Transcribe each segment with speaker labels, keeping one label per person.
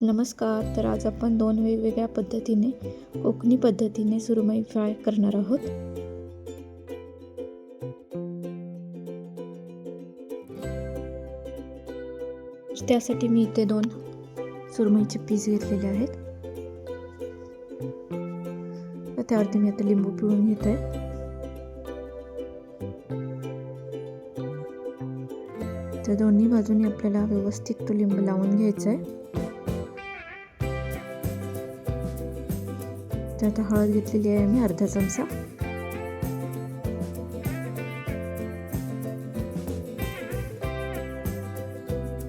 Speaker 1: नमस्कार तर आज आपण दोन वेगवेगळ्या पद्धतीने कोकणी पद्धतीने सुरमई फ्राय करणार आहोत. त्यासाठी मी इथे दोन सुरमईचे पीस घेतलेले आहेत. त्यावरती मी आता लिंबू पिळून घेत आहे तर दोन्ही बाजूनी आपल्याला व्यवस्थित तो लिंबू लावून घ्यायचा आहे तर आता हळद घेतलेली आहे मी अर्धा चमचा.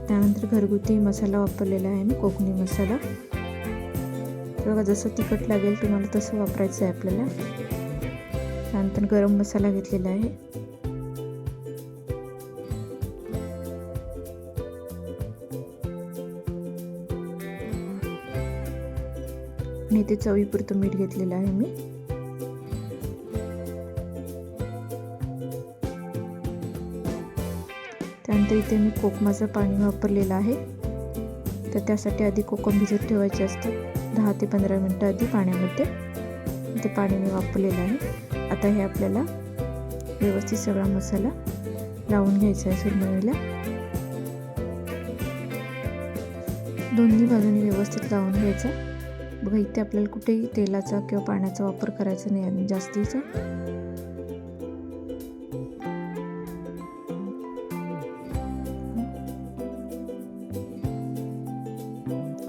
Speaker 1: त्यानंतर घरगुती मसाला वापरलेला आहे मी कोकणी मसाला. बघा जसं तिखट लागेल तुम्हाला तसं वापरायचं आहे आपल्याला. त्यानंतर गरम मसाला घेतलेला आहे. आणि ते चवीपुरतं मीठ घेतलेलं आहे मी. त्यानंतर इथे मी कोकमाचं पाणी वापरलेलं आहे. तर त्यासाठी आधी कोकम भिजत ठेवायचे असतात. दहा ते पंधरा मिनटं आधी पाण्यामध्ये. ते पाणी मी वापरलेलं आहे. आता हे आपल्याला व्यवस्थित सगळा मसाला लावून घ्यायचा आहे सुरमईला. दोन्ही बाजूनी व्यवस्थित लावून घ्यायचा. बघा इथे आपल्याला कुठेही तेलाचा किंवा पाण्याचा वापर करायचा नाही आणि जास्तीचा.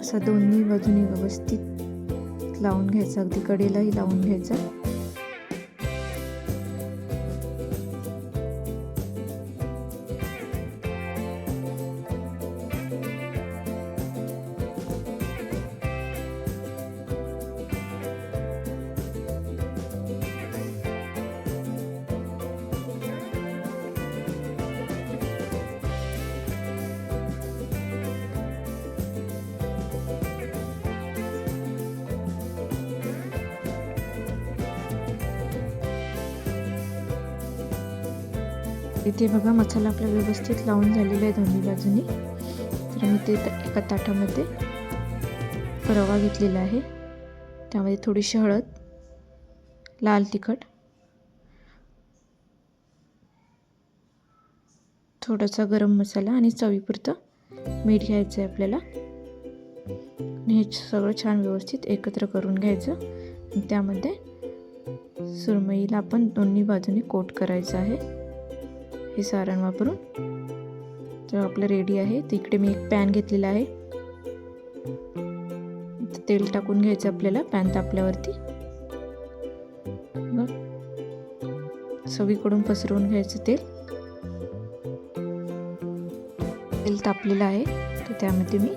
Speaker 1: असा दोन्ही बाजूनी व्यवस्थित लावून घ्यायचा. अगदी कडेलाही लावून घ्यायचा. इथे बघा मसाला आपला व्यवस्थित लावून झालेला आहे दोन्ही बाजूनी. तर मी ते एका ताटामध्ये रवा घेतलेला आहे. त्यामध्ये थोडीशी हळद लाल तिखट थोडासा गरम मसाला आणि चवीपुरतं मीठ घ्यायचं आहे आपल्याला. आणि हे सगळं छान व्यवस्थित एकत्र करून घ्यायचं. आणि त्यामध्ये सुरमईला आपण दोन्ही बाजूने कोट करायचं आहे. हे सारण वापरून. तर आपलं रेडी आहे. तिकडे मी एक पॅन घेतलेला आहे. तेल टाकून घ्यायचं आपल्याला पॅन तापल्यावरती. सगळीकडून पसरवून घ्यायचं तेल. तेल तापलेलं आहे. तर त्यामध्ये मी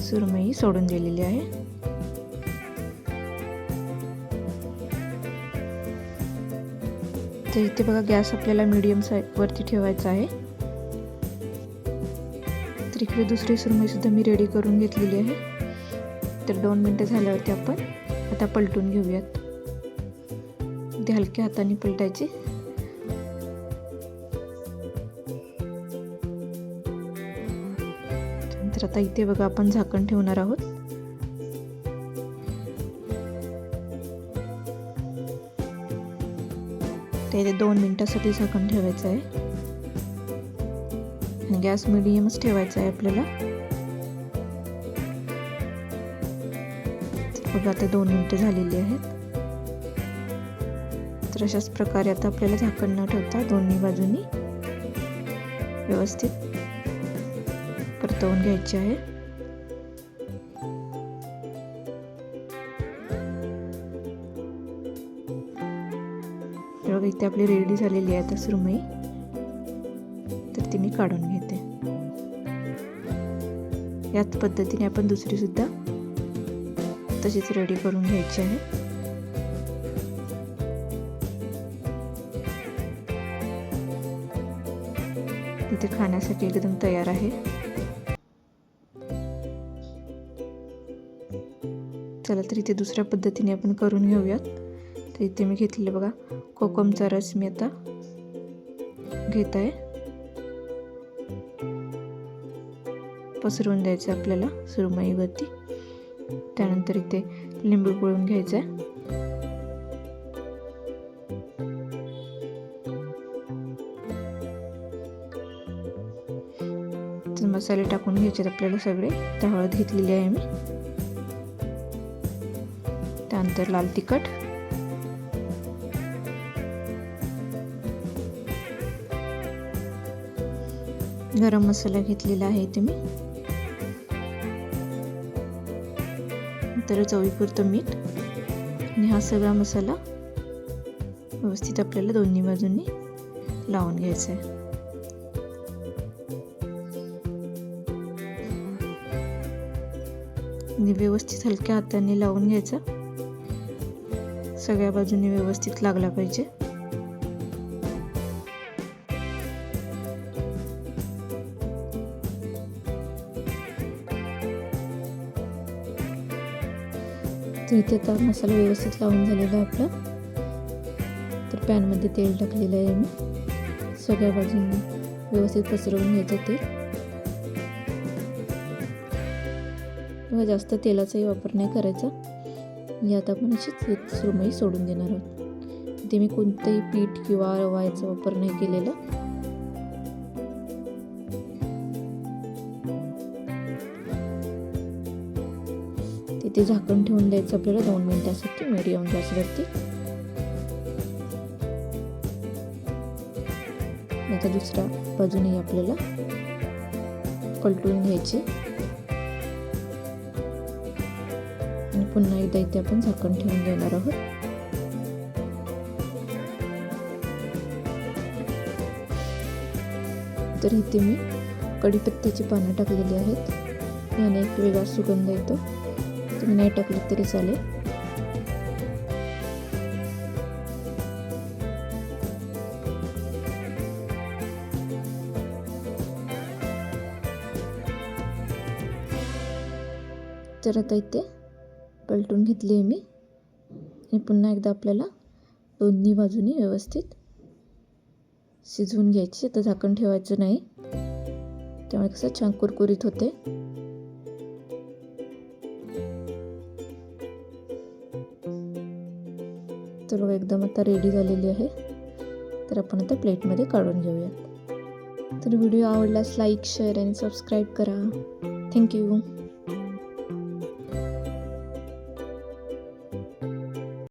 Speaker 1: सुरमई सोडून दिलेली आहे. तर इथे बघा गॅस आपल्याला मिडियम साईजवरती ठेवायचा आहे. तर इकडे दुसरी सुरमईसुद्धा मी रेडी करून घेतलेली आहे. तर दोन मिनटं झाल्यावरती आपण आता पलटून घेऊयात. ते हलक्या हाताने पलटायची. तर आता इथे बघा आपण झाकण ठेवणार आहोत. ते दोन मिनटासाठी झाकण ठेवायचं आहे. आणि गॅस मिडियमच ठेवायचा आहे आपल्याला. बघा आता दोन मिनटं झालेली आहेत. तर अशाच प्रकारे आता आपल्याला झाकण न ठेवता दोन्ही बाजूनी व्यवस्थित परतवून घ्यायचे आहे. इथे आपली रेडी झालेली आहे आता सुरमई. तर ती मी काढून घेते. याच पद्धतीने आपण दुसरी सुद्धा तशीच रेडी करून घ्यायची आहे. इथे खाण्यासाठी एकदम तयार आहे. चला तर इथे दुसऱ्या पद्धतीने आपण करून घेऊयात. तर इथे मी घेतलेलं बघा. कोकमचा रस मी आता घेत आहे पसरवून द्यायचं आहे आपल्याला सुरमईवरती. त्यानंतर इथे लिंबू पिळून घ्यायचं आहे. तर मसाले टाकून घ्यायचे आपल्याला सगळे. तर हळद घेतलेली आहे मी. त्यानंतर लाल तिखट. गरम मसाला घेतलेला आहे इथे मी. तर चवीपुरतं मीठ. आणि हा सगळा मसाला व्यवस्थित आपल्याला दोन्ही बाजूंनी लावून घ्यायचा आहे. आणि व्यवस्थित हलक्या हाताने लावून घ्यायचा. सगळ्या बाजूने व्यवस्थित लागला पाहिजे. तर इथे आता मसाला व्यवस्थित लावून झालेला आहे आपला. तर पॅनमध्ये तेल टाकलेलं आहे मी. सगळ्या बाजूंनी व्यवस्थित पसरवून घ्यायचं तेल किंवा जास्त तेलाचाही वापर नाही करायचा. यात आपण अशीच सुरमई सोडून देणार आहोत. इथे मी कोणतंही पीठ किंवा रवा याचा वापर नाही केलेला. तिथे झाकण ठेवून द्यायचं आपल्याला. दोन मिनिटासाठी मिडियम गॅसवरती. आता दुसऱ्या बाजूने आपल्याला पलटून घ्यायचे. आणि पुन्हा एकदा इथे आपण झाकण ठेवून देणार आहोत. तर इथे मी कढीपत्त्याची पानं टाकलेली आहेत. याने एक वेगळा सुगंध येतो. तुम्ही नाही टाकली तरी चालेल. तर आता इथे पलटून घेतली आहे मी. आणि पुन्हा एकदा आपल्याला दोन्ही बाजूनी व्यवस्थित शिजवून घ्यायची. आता झाकण ठेवायचं नाही. त्यामुळे कसं छान कुरकुरीत होते. तर एकदम आता रेडी झालेली आहे. तर आपण आता प्लेटमध्ये काढून घेऊयात. तर व्हिडिओ आवडल्यास लाईक शेअर आणि सबस्क्राईब करा. Thank you